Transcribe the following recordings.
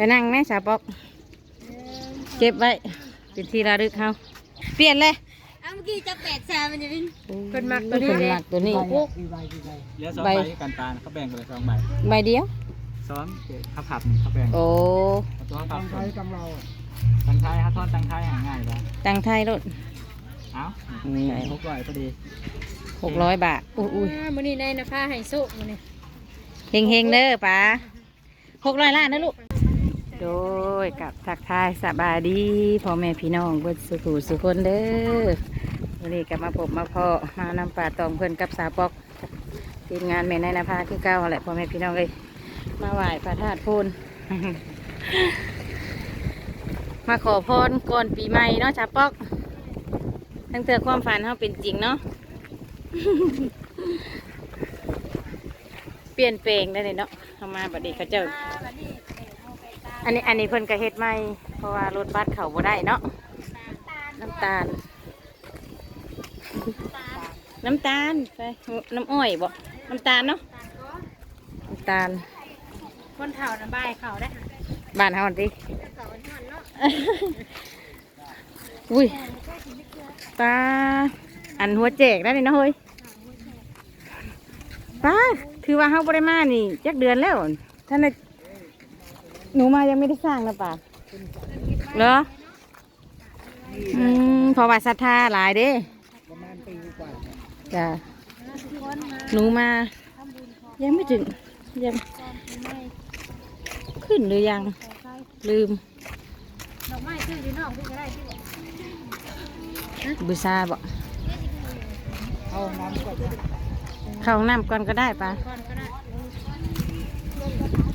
ไปนั่งไหมสาวปอกเก็บไว้เป็นที่ระลึกเขาเปลี่ยนเลยเอาเมื่อกี้จะแปดสามมันจะเป็นเพิ่นมักตัวนี้เพิ่นมักตัวนี้เหลือสองใบใบกันตาลเขาแบ่งไปเลยสองใบใบเดียวซ้อนเขาผับนี่เขาแบ่งโอ้เอาตัวเขาผับตังไทยกำเราตังไทยฮะทอนตังไทยหาง่ายปะตังไทยรถเอ้านี่หกร้อยพอดีหกร้อยบาทอุ้ยอุ้ยมื้อนี้ในนะผ้าให้สุมื้อนี้เฮงเฮงๆเด้อป๋าหกร้อยล้านนะลูก โดยกับทักทายสบายดีพ่อแม่พี่น้องเบิดสุขุสุคนเด้อวันนี้ก็มาพบมาพอมานำป่าตองเพื่อนกับสาวปอกทีมงานแม่นายนภาที่เก้าแหละพ่อแม่พี่น้องเลยมาไหว้พระธาตุพูนมาขอพรก่อนปีใหม่เนาะชาปอกตั้งแต่ความฝันเขาเป็นจริงเนาะเปลี่ยนแปลงได้เลยเนาะเข้ามาบัดนี้เขาเจ้า อันนี้อันนี้เพิ่นก็เฮ็ดใหม่เพราะว่ารถบัสเขาบ่ได้เนาะน้ำตาล น้ำตาลไปน้ำอ้อยบ่น้ำตาลเนาะน้ำตาลคนเฒ่าน่ะบายเขาได้บ้านเฮาดิเฒ่ามันเนาะอุ้ยปลาอันหัวแจกได้เลยเนาะเฮ้ยปลาถือว่าเฮาบ่ได้มานี่จักเดือนแล้วท่านน่ะ หนูมายังไม่ได้สร้างนะป่าเหรออืมเพราะว่าศรัทธาหลายเด้จ้ะหนูมา ยังไม่ถึงยังขึ้นหรือยัง ลืมดอกไม้ชื่ออยู่นอกพี่ก็ได้ที่บูซาบ่เข้างน้ำก่อนก็ได้ปะก่อนก็ได้อืมโตแต่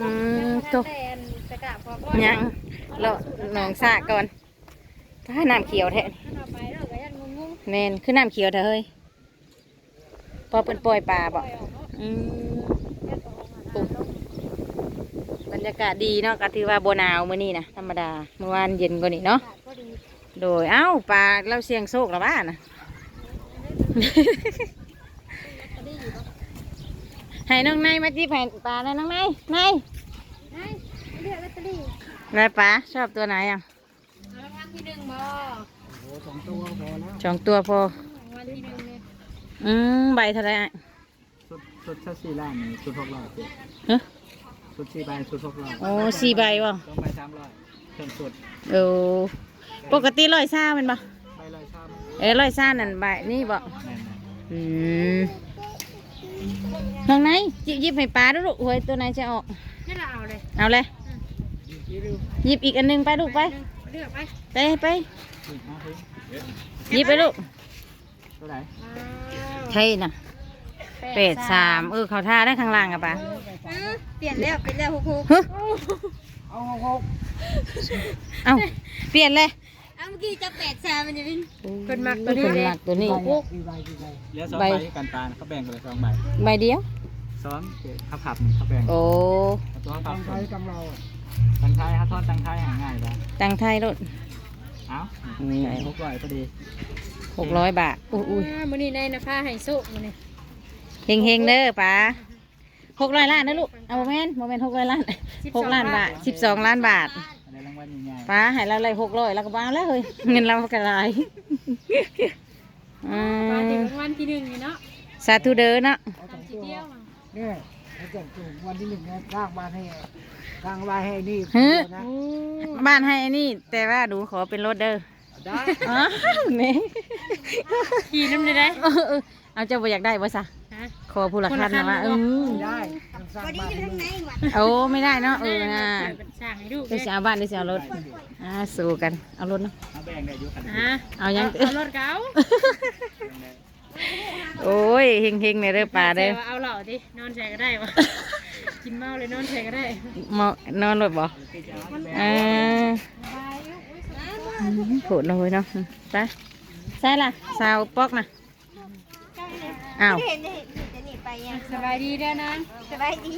อันตะกร้าพอก่อนยังเราหนองสะก่อนถ้าน้ำเขียวแท้แมนคือน้ำเขียวเถอะเฮ้ยพอเป็นปล่อยปลาบ่อืมบรรยากาศดีเนาะก็ถือว่าโบนาวมื้อนี้นะธรรมดาเมื่อวานเย็นกว่านี้เนาะโดยเอ้าปลาเราเสียงโชคหรอบ้านะ ให้น้องนายมาจีบแผ่นปลาแล้วน้องนายนายให้เลือกลอตเตอรี่นายปลาชอบตัวไหนอะเอารางวัลที่หนึ่งบ่สองตัวพอรางวัลที่หนึ่งเนี่ยอืมใบเท่าไหรอะสุดสุดชัดสี่ล้านนี่สุดหกร้อยเจ็ดฮะสุดสี่ใบสุดหกร้อยโอ้สี่ใบวะสองใบสามร้อยเพิ่มสุดโอ้ปกติร้อยซ่าเป็นปะใบร้อยชามเอ้ร้อยซ่านั่นใบนี่บ่แน่นอืม น้องนายจิบหยิบให้ปลาดูลูกหวยตัวไหนจะออก นี่เราเอาเลยเอาเลย หยิบอีกอันหนึงไปลูกไป เลือกไปไปไปๆอีกนะพี่หยิบไปลูกตัวไหนใช่น่ะเป็ดสามเออเขาท่าได้ข้างล่างอะปะเปลี่ยนแล้วเป็นแล้วหกหกฮึเอาเปลี่ยนเลย เอาเมื่อกี้จะแปดสามมันจะเป็นเพิ่นมักตัวนี้ เพิ่นมักตัวนี้ เหลือสองใบใบ กันตาลเขาแบ่งไปเลยสองใบใบเดียวซ้อนเขาผับนี่เขาแบ่งโอ้เอาตัวเขาผับตังไทยกำเราตังไทยฮะทอนตังไทยหาง่ายปะตังไทยรถ เอ้านี่หกร้อยพอดีหกร้อยบาทอุ้ยอุ้ยมื้อนี้ในนะผ้าให้สุมื้อนี้เฮงเฮงๆเด้อป๋าหกร้อยล้านนะลูกเอาโมเมนต์โมเมนต์หกร้อยล้านหกล้านบาทสิบสองล้านบาท ป้าให้เราเลยหกร้อยแล้วก็บ้าแล้วเฮ้ยเงินเรากระไรอืมามถึงรางวัลที่หนึ่งนี่เนาะสาธุเด้อเนาะทีเดียวเนี่ยถ้าเกิดถูกวันที่หนึ่งเนี่ยสร้างบ้านให้สร้างบ้านให้นี่ฮึนะบ้านให้อันนี้แต่ว่าดูขอเป็นรถเด้อได้อ๋อนี่ขี่น้ำได้ได้เออเออเอาเจ้าบ่อยากได้บ่ซะฮะ ขอผู้ละคันนะว่าผู้อืละคันมได้ต้องสร้างบ้านให้นี่โอ้ไม่ได้เนาะเออนะเป็นสร้างให้ดูเดี๋ยวจะเอาบ้านเดี๋ยวจะเอารถอ่าสู้กันเอารถเนาะๆเขาแบ่งได้อยู่กันฮะเอายังเอารถเก๋าโอ้ยเฮงเฮงๆในเด้อป่าเด้อเอาเหล่าดินอนแชร์ก็ได้ปะกินเมาเลยนอนแชร์ก็ได้มานอนรถบ่เออโผล่เลยเนาะไปใช่ล่ะสาวปอกนะ อ้าวเห็นเห็นจะหนีไปยังสบายดีเด้อนะสบายดี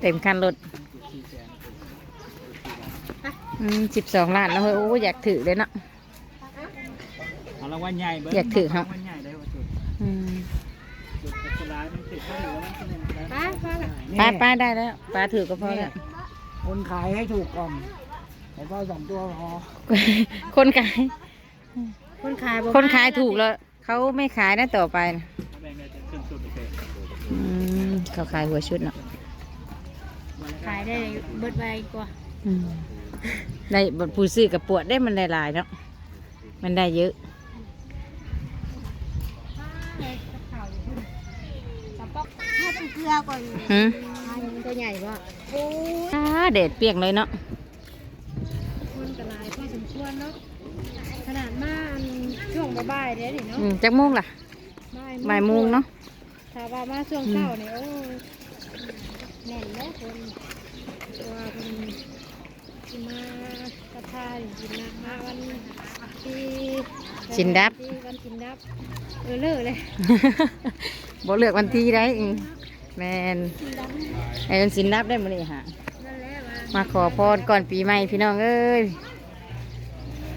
เต็มคันรถสิบสองล้านแล้วเฮ้ยโอ้อยากถือเลยเนาะเอารางวัลใหญ่เบิ้อยากถือครับรางวัลใหญ่ได้ว่าสุดอืมสุดสุดร้ายมันป้าป้าละป้าป้าได้แล้วป้าถือก็พอแล้วคนขายให้ถูกก่อนผมว่าสองตัวพอคนขาย คนขายบ่คนขายถูกแล้ว เขาไม่ขายนะต่อไปนะแบ่งได้จะขึ้นสุดโอเคอืมเขาขายหัวชุดเนาะขายได้เบิดใบกว่าอืมได้บทผู้ซื้อกับปวดได้มันได้หลายเนาะมันได้เยอะถ้าเป็นเกลือก่อนหืมตัวใหญ่บ่ อ่าเด็ดเปียกเลยเนาะ สมควรเนาะขนาดมาอันช่วงบ่ายๆเด้นี่เนาะอืมจักโมงล่ะบ่ายโมงเนาะถ้าว่ามาช่วงเช้านี่โอ้ยแน่นแล้วคนตัวเป็นสิมากระทายกินนะมาวันที่ชินดับที่วันชินดับเออเลิกเลยบ่เลือกวันที่ได้อืมแมนไอ้มันสินนับได้มื้อนี้ฮะนั่นแหละว่ามาขอพรก่อนปีใหม่พี่น้องเอ้ย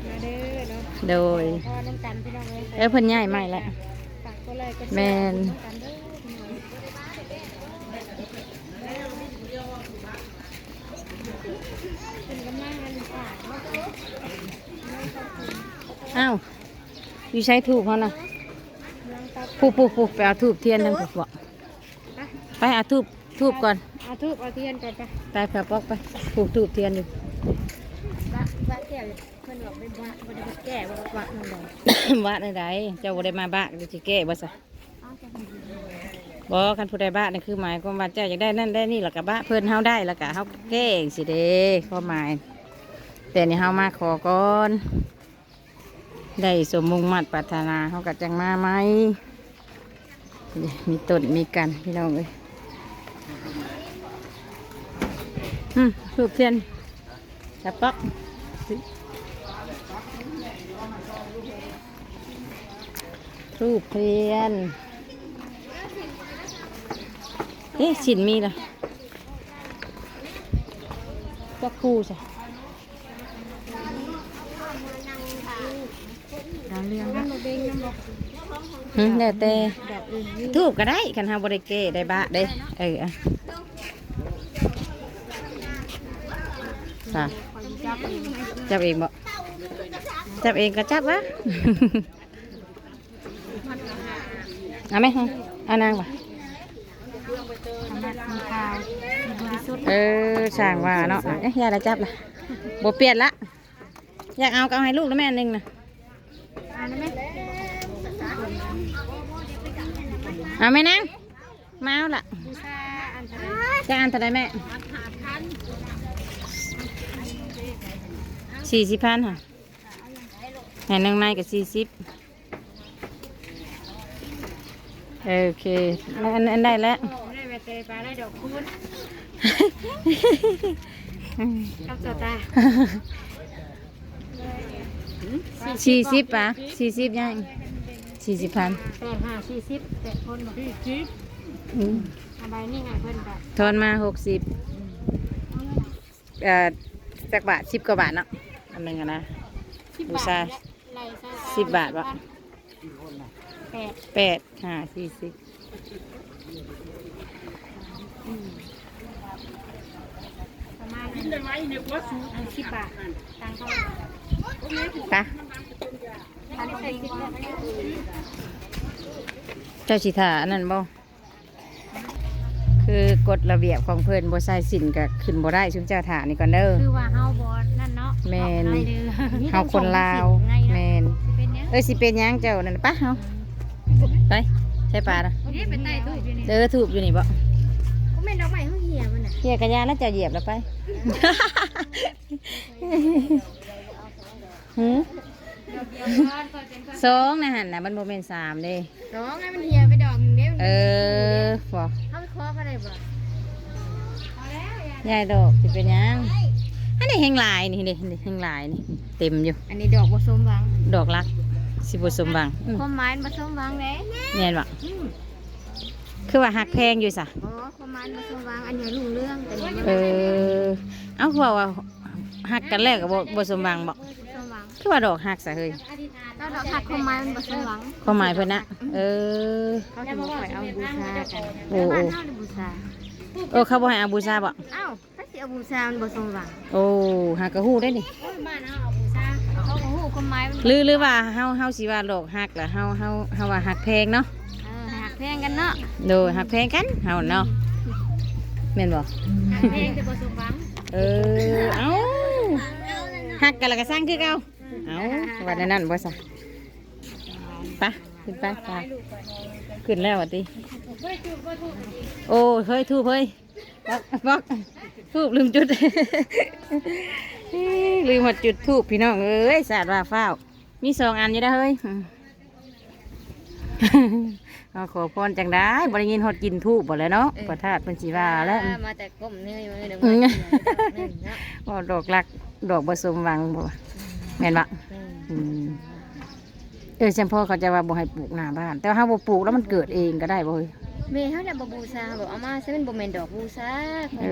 มาเด้อเนาะ โดยพอน้ำกันพี่น้องเลยเอ้ยเพิ่นย้ายใหม่แล้ว ฝากก็เลยก็แม่นน้ำกันเด้อพี่น้องเป็นกำลังอันฝากเนาะอ้าวอยู่ใช้ถูกเขานะกำลังตัดผูกผูกผูกไปเอาทูบเทียนทั้งผูกบ่ไปเอาทูบทูบก่อนเอาทูบเอาเทียนก่อนไปไปแผลปอกไปผูกทูบเทียนอยู่ บะบะแก้วเพิ่นบอกเป็นบะบ่ได้บะแก้วบ่บะนั่นดอกว่าได้ไดเจ้าบ่ได้มาบ้านจะแก้บ่ซะบ่คันผู้ใดบ้านนี่คือหมายความว่าเจ้าอยากได้นั่นได้นี่แล้วก็บ้าเพิ่นเฮาได้แล้วก็เฮาแก้เองสิเด้ความหมาย แต่นี่เฮามาขอก่อนได้สมมุงมัดปรารถนาเฮาก็จังมาไหมมีต้นมีกันพี่น้องเอ้ยอืมทูบเทียนจับปอก ทูบเทียนเอ๊ะสินมีเหรอก็คู่ใช่ดาวเรืองมันบ่เบ่งนำบ่หึแล้วแต่ดอกอื่นนี่ทูบก็ได้คันเฮาบ่ได้เก้ได้บะเด้เอออะค่ะจับเองจับเองบ่จับเองก็จับวะ เอาไหมฮะเอานางบ่ทำมันมีขาวมีบริสุทธิ์เออช่างว่าเนาะเอ๊ะยายละจับละบ่เปลี่ยนละ อยากเอาก็เอาให้ลูกแล้วแม่อันหนึงนะอันนั้นไหมเอาไหมนางมาเอาละบูชาอันเท่าไหร่จะอ่านเท่าไรแม่สี่สิบพันค่ะแห่นางในกับสี่สิบ โอเคอันอันได้แล้วได้ใบเตยปลาได้ดอกคูณกับสตาร์สี่สิบป่ะสี่สิบยังสี่สิบพันแปดห้าสี่สิบแปดคนสี่สิบอืมเอาใบนี่ไงเพิ่นแบบทอนมาหกสิบเอ่อจักบาทสิบกว่าบาทเนาะอันหนึ่งอะนะบูชาสิบบาทวะ แปดแปดห้าสี่สิบประมาณนั้นอันสิบบาทตังค์เขาปะอันใส่สิบบาทเจ้าชิถาอันนั้นบ่คือกฎระเบียบของเพิ่นบ่ใส่สินก็ขึ้นบ่ได้ชุมเจ้าถานี่ก่อนเด้อ คือว่าเฮาบอนั่นเนาะแม่นอาไปด้อเฮาคนลาวไงแมเนาะนเป็นเนี้ยเอ้ยสิเป็นหยังเจ้านั่นปะเฮา ไปใช่ปลาละนี่เป็นไต่ตู้อยู่นี่เด้อถูกอยู่นี่บ่ก็แม่นดอกไม้เฮาเหี่ยมันน่ะเฮียกระยาน่าจะเหยียบแล้วไปหือดอกเดียวก่อนก่อนเป็นก่อนสองนะหั่นน่ะมันบ่แม่นสามเด้ดอกไงมันเหี่ยไปดอกหนึงเด้เออบ่เฮาไปขอเขาได้บ่พอแล้วยายยายดอกสิเป็นหยังอันนี้แหงหลายนี่นี่นี่แหงหลายนี่เต็มอยู่ อันนี้ดอกบ่สมหวังดอกรัก สิบ่สมหวังอืมความหมายมันบ่สมหวังเด้แม่นบ่คือว่าหักแพงอยู่ซะอ๋อความหมายมันบ่สมหวังอันนี้รุ่งเรื่องแต่นี่เออเอ้าเพราะว่าหักกันแล้วก็บ่บ่สมหวังบ่สมหวังคือว่าดอกหักซะเฮ้ยเราดอกหักความหมายมันบ่สมหวังความหมายเพิ่นนะเออ เขาจะมาปล่อยเอาบูชากันโอ้โอ้บ้านเฮาเนี่ยบูชาโอ้เขาบ่ให้เอาบูชาบ่ อ้าวถ้าสิเอาบูชามันบ่สมหวังโอ้หากระฮู้ได้นี่ บ้านเฮาเอาบูชาเขาก็ฮู้ความหมายมันหรือหรือว่าเฮาเฮาสิว่าดอกหักล่ะเฮาเฮาเฮาว่าหักแพงเนาะเออหักแพงกันเนาะโดยหักแพงกันเฮาเนาะแม่นบ่หักแพงจะบ่สมหวังเออเอ้าหักกันแล้วก็สร้างคือเก่าเอ้าว่าแนวนั้นบ่ซะไปขึ้นไปไปขึ้นแล้วว่าติโอ้ยเฮ้ยทูบเฮ้ยบอกบอกทูบลืมจุด ลืมหมดจุดทูบพี่น้องเอ้ยสาดว่าฟ้าวมีสองอันอยู่ได้อเฮ้ยอืมเอาขอพรจังได้บริยินหดกินทูบบ่แล้วเนาะประทาดเป็นสีว่าแล้วมาแต่ก้มเนื้อมาเดี๋ยวอืมามเนาะบ่ดอกลักดอกบสมหวังบ่แม่นบ่อืมเออเฉพาะเขาจะว่าบ่ให้ปลูกหน้าบ้าน แต่ว่าถ้าบ่ปลูกแล้วมันเกิดเองก็ได้บ่เฮ้ย แม่เฮาเนี่ยบ่บูชาบอกเอามาซะเป็นบ่แม่นดอกบูชาเอ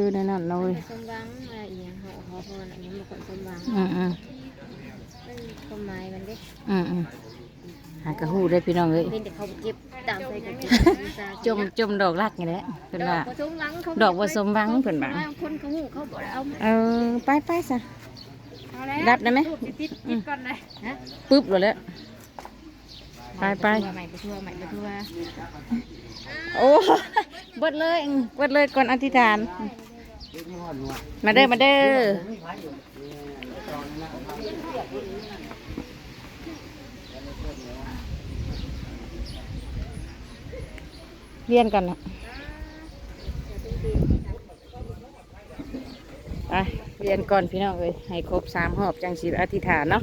อนั่นนั่นเลยสมหวังอะไรอีหยังเฮาขอพรอันนี้บ่คนสมหวังอืมอืมมันความหมายมันเด้อืมอืมหากระหู้ได้พี่น้องเอ้ยเป็นแต่เขาเก็บตามใส่กันเก็บบูชาจมจมดอกลักนี่แหละเพิ่นว่าดอกบ่สมหวังเขาดอกบ่สมหวังเพิ่นว่าคนเขาฮู้เขาบ่ได้เอาเออไปไปซะ เอาแล้วรับได้ไหมติดติดติดก่อนเลยฮะปึ๊บเลยแหล้ว ไปไปใหม่ไปทั่วใหม่ไปทั่วโอ้บดเลยบดเลยก่อนอธิษฐาน มาเด้อมาเด้อเรียนกันนะไปเรียนก่อนพี่น้องเอ้ยให้ครบสามหอบจังสีอธิษฐานเนาะ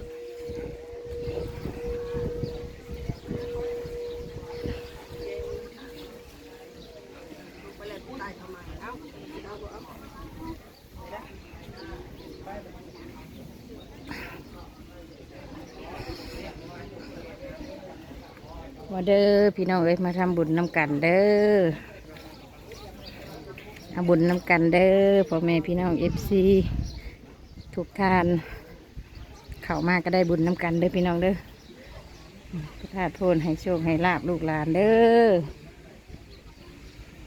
เด้อพี่น้องเอ้ยมาทำบุญน้ำกันเด้อทำบุญน้ำกันเด้อพ่อแม่พี่น้องเอฟซีทุกท่านเข้ามาก็ได้บุญน้ำกันเด้อพี่น้องเด้อพระธาตุโพนให้โชคให้ลาบลูกหลานเด้อ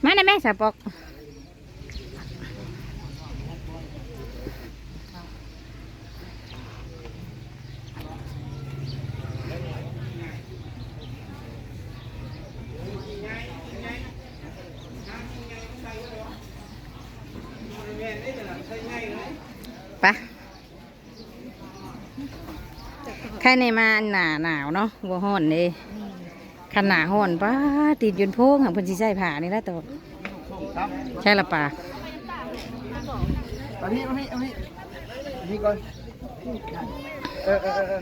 มานแม่สาปอก ใครในมาหนาหนาวเนาะบัวห้อนเลยขันหนาห้อนป้าติดยนโพงอะเพิ่นสิใส่ผ้านี่แหละตัวใช่ละป่าเอาพี่เอาพี่เอาพี่เอาพี่ก่อนเออเออเออเออ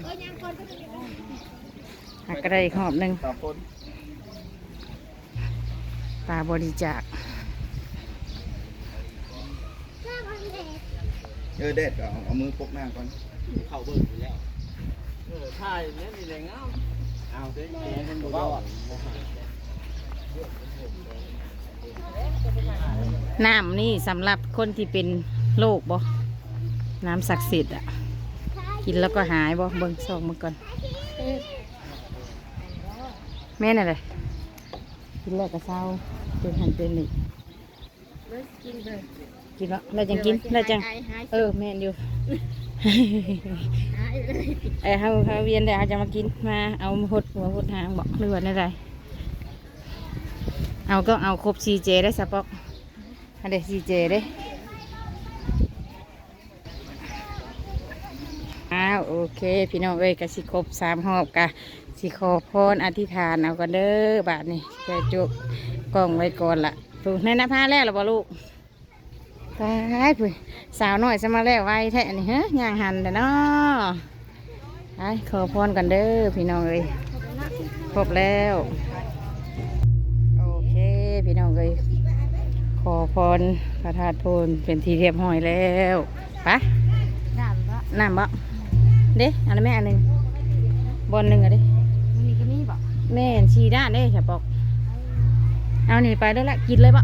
หักก็ได้อีกหอบหนึ่งสามคนปลาบริจาคเออเด็ดเอาเอามือปกหน้าก่อนเข้าเบิ่งอยู่แล้ว เออถ่ายเนี่ยมีแรงเอาเอาเด้แกมันบ่รอดน้ำนี่สำหรับคนที่เป็นโรคบ่ น้ำศักดิ์สิทธิ์อะ กินแล้วก็หายบ่ เบิ่งซองมาก่อน แม่น่ะเลยกินแล้วก็เศร้าเป็นหันเป็นหนี่เบิดกินเบิด กินแล้วแล้วจังกินแล้วจังหายหายเออแม่นอยู่หายเลยเออเฮาเฮาเวียนแล้วเฮาจะมากินมาเอาหดหัวหดหางบอกเลือดอะไรเอาก็เอาครบซีเจได้สะปอกอันเดซีเจได้อ้าวโอเค พี่น้องเอ้ยกะสิครบสามหอบกะสิขอพรอธิษฐานเอากันเด้อบาทนี่แกจุกกล้องไว้ก่อนละดูในหน้าผ้าแล้วหรือเปล่าลูก ตายพุ่ยสาวน้อยจะมาแล้วไวแท้นี่ฮะย่างหันเด้อเนาะไปขอพรกันเด้อพี่น้องเอ้ยครบแล้วโอเคพี่น้องเอ้ยขอพรพระธาตุโพนเป็นที่เรียบร้อยแล้วไปะดามบ่น้ำบ่เด้อันนั้นแม่อันหนึ่งบอลหนึ่งอะเด้มันมีก็มีบ่แม่นชีด้านเด้ฉับปอกเอานี่ไปได้ละกินเลยบ่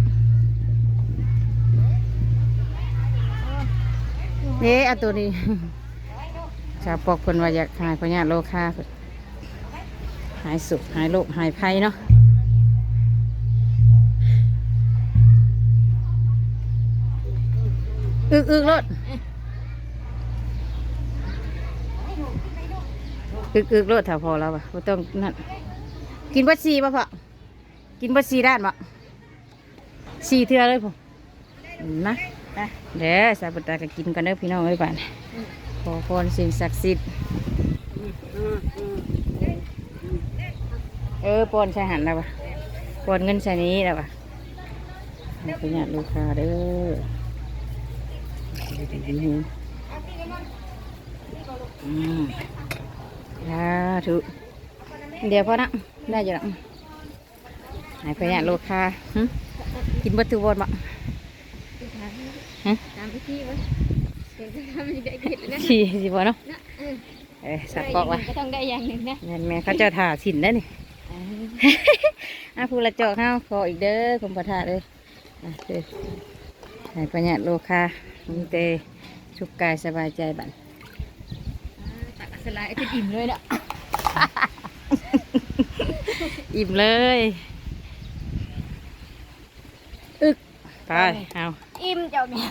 เด้เอาตัวนี้ชาวปอกคนว่าอยากหายพญาโลคาเพิ่นหายสุขหายโรคหายภัยเนาะอึกอึกรถอึกอึกรถถ้าพอแล้วป่ะต้องนั่นกินบัดซีป่ะพ่อกินบัดซีด้านป่ะซีเทือเลยพ่อนะ เด้อสาบุตรก็กินกันเด้อพี่น้องเอ้ยบ้านขอพรสิ่งศักดิ์สิทธิ์เออปอนใช้หันแล้ววะปอนเงินใช้นี้แล้ววะให้ประหยัดลูกค้าเด้ออืมสาธุเดี๋ยวพอนะได้อยู่แล้วให้ประหยัดลูกค้าหึกินบัตรทุกวันบ่ ฮะตามพี่ไว้เดี๋ยวจะทำได้กินนะสี่สิบวันเนาะนะเออเอ้ยสักบอกว่าก็ต้องได้อย่างหนึ่งนะแม่นแม่เขาเจะถ่าสินได้อนี่อะผู้ละจอกเฮาขออีกเด้อคุณประธานเลยอะคือให้ประหยัดโลคามีแต่สุขกายสบายใจบัดตักสลายจะอิ่มเลยเนาะอิ่มเลยอึก ไปเอาอิ่มเจ้าเนี่ย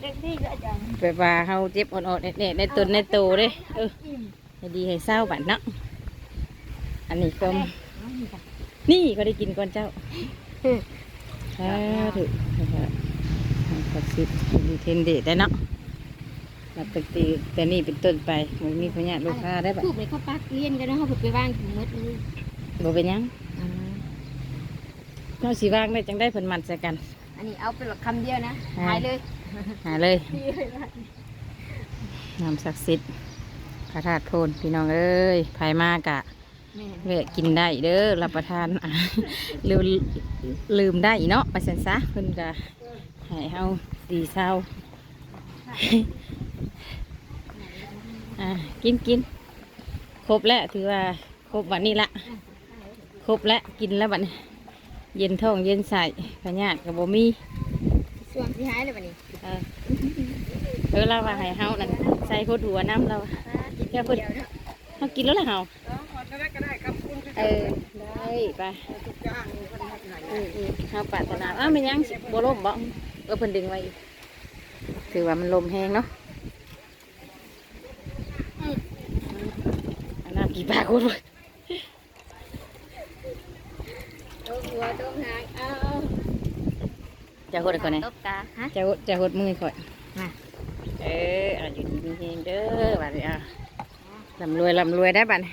เด็กที่ก็จังไปว่าเฮาเจ็บอ่อนๆเน็ตๆในตนในโตเด้เอออิ่มให้ดีให้เศร้าบัดเนาะอันนี้ก็นี่ก็ได้กินก่อนเจ้าสาธุขอสิทธิ์มีเทนเดตได้เนาะนับตั้งแต่แต่นี่เป็นต้นไปมันมีพญาติลูกค้าได้บัดถูกเลยเขาปักเลี้ยนกันเนาะเขาฝึกไปว่างถึงมดเลยบ่เป็นหยัง เราสีว่างได้จังได้เพิ่นมันใส่กัน อันนี้เอาเป็นคำเดียวนะหายเลยหาเลยดีเลยนะน้ำศักดิ์สิทธิ์พระธาตุโพนพี่น้องเอ้ยภายมากะแม่เวะกินได้เด้อรับประทานอะลืมลืมได้เนาะไปสันซะเพิ่นกะให้เฮาดีเศร้าอะกินกินครบแล้วถือว่าครบวันนี้ละครบแล้วกินแล้วบัดนี้ เย็นท้องเย็นใส่พญาติกับบ่มีส่วนที่หายเลยวันนี้เออเออเราว่าให้เฮานั่นใส่โคตรหัวน้ำเราอะเดี๋ยวเดี๋ยวเนาะเฮากินแล้วล่ะเฮาก็ได้ก็ได้ครับคุณเออได้ไปทุกอย่างคนทำไหนอืมอืมเฮาปรารถนาอ้าวมันยังสิบ่ล่มบ่เออเพิ่นดึงไว้อยู่ถือว่ามันลมแห้งเนาะอืมอันน้ำกี่ปากคนวะตัวหั วตัวหางเอาจะหดก่อนนี่ตบตาฮะจะหดจะหดมือก่อนมาเอออะอยู่ดีมีเฮงเด้อบัดนี้อะลำรวยลำรวยได้บัดนี้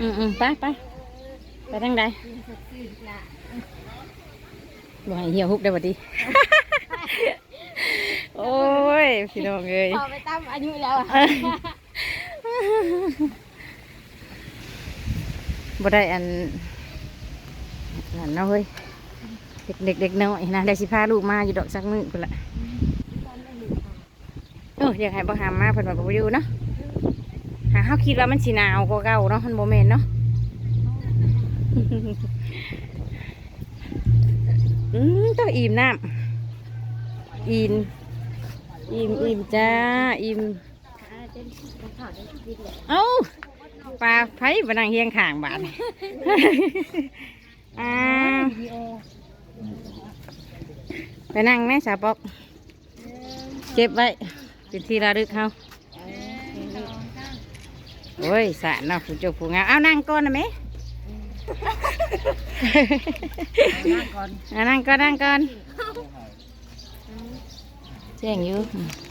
อืมอืมไปไปไปทางใดบ่ให้เหี่ยวฮุบได้บ่ดีโอ้ยพี่น้องเอ้ยพอไปตั้มอายุแล้วอะ บ่ได้อันนั่นเนาะเฮ้ยเด็กเด็กเด็กน้อยนะได้สิพาลูกมาอยู่ดอกสักมื้อพุ่นละเอออยากให้บ่หามมาเพิ่นว่าบ่อยู่เนาะหาเฮาคิดว่ามันสิหนาวกว่าเก่าเนาะมันบ่แม่นเนาะอืมต้องอิ่มน้ำอิ่มอิ่มอิ่มจ้าอิ่มเต้นรองเท้า ปลาไผ่บนังเฮียงข่างบาดนี่อ่าวิดีโอไปนั่งแม่สาวปอก เก็บไว้ เป็นที่ระลึกเขาโอ้ยสารเนาะผู้เจ้าผู้งามเอานั่งก่อนนะแม่นั่งก่อนเอานั่งก่อนนั่งก่อนแจ้งอยู่โ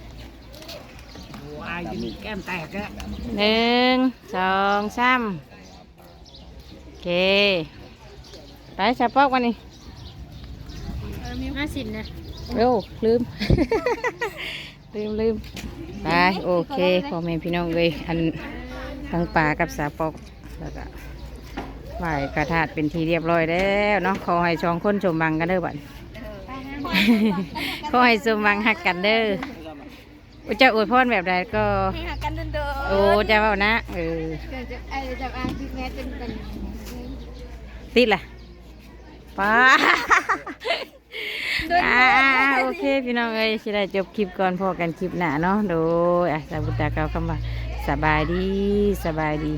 อ้อายอยู่นี่แก้มแตกแล้วหนึ่งสองสามโอเค ไปสาวปอกวันนี้เออมีห้าสิบนะเร็วลืม ลืมลืมไปโอเคพ่อแม่พี่น้องเลยอันทั้งป่ากับสาปอกแล้วก็ไหวกระถาดเป็นทีเรียบร้อยแล้วเนาะขอให้ชองคนชมบังกันเด้อบัดขอให้ชมบังหักกันเด้อ อุจะอวยพรแบบใดก็ให้หากันเดินๆโอ้จะเว่านะเออเดี๋ยวจะไอ้จะอ่านที่แม่เป็นเป็นติดล่ะป้าอ่าโอเคพี่น้องเอ้ยสิได้จบคลิปก่อนพอกันคลิปหน้าเนาะโดยอะสาบุตรกล่าวคำว่าสบายดีสบายดี